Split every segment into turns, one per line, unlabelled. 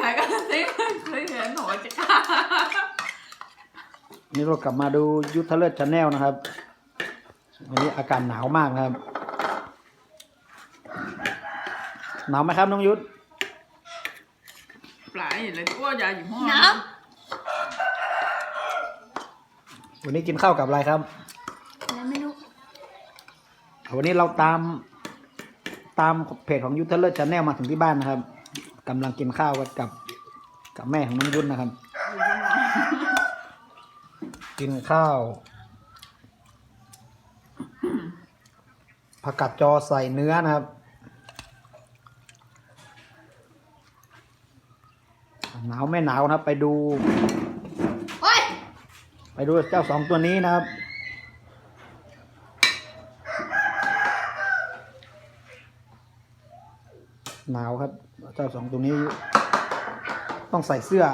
ถ่ายกันสิเคยเห็นหนูจะฆ่า
นี่เรากลับมาดูยุทธเลิศชาแนลนะครับ วันนี้อากาศหนาวมากนะครับ หนาวไหมครับน้องยุทธ
ปลายเลยอ้วยาอยู่ห้อง
น้
วันนี้กินข้าวกับอะไรครับำ
แล้วไม่รู้
วันนี้เราตามตามเพจของยุทธเลิศชาแนลมาถึงที่บ้านนะครับ กำลังกินข้าวกันกับ กับแม่ของน้องยุทธนะครับ
อยู่ห้องนอน
กินข้าว ผักกัดจอใส่เนื้อนะครับ หนาวไม่หนาวนะครับ ไปดู
เฮ้ย
ไปดูเจ้าสองตัวนี้นะครับ หนาวครับ เจ้าสองตัวนี้ ต้องใส่เสื้อ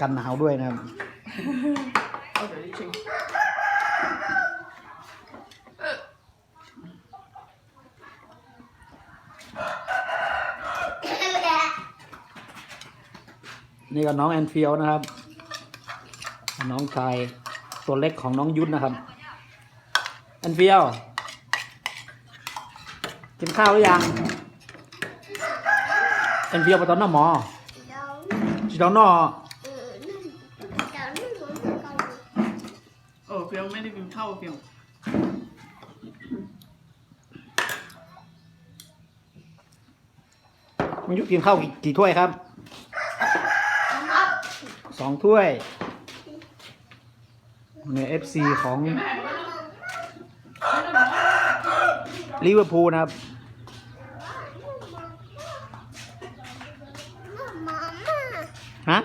กันหนาวด้วยนะครับ
เอาเดี๋ยวดิชิง
นี่ก็น้องแอนฟิลนะครับ น้องชายตัวเล็กของน้องยุทธนะครับ แอนฟิลกินข้าวหรือยัง อนฟิลไปตอนหน้าหมอจีตอนนอ
เออเพียงไม่ได้กินข้าวเพียง
น้องยุทธกินข้าวกี่กี่ถ้วยครับสองถ้วยเนี่ยเอฟซีของลิเวอร์พูลนะครับ ฮะ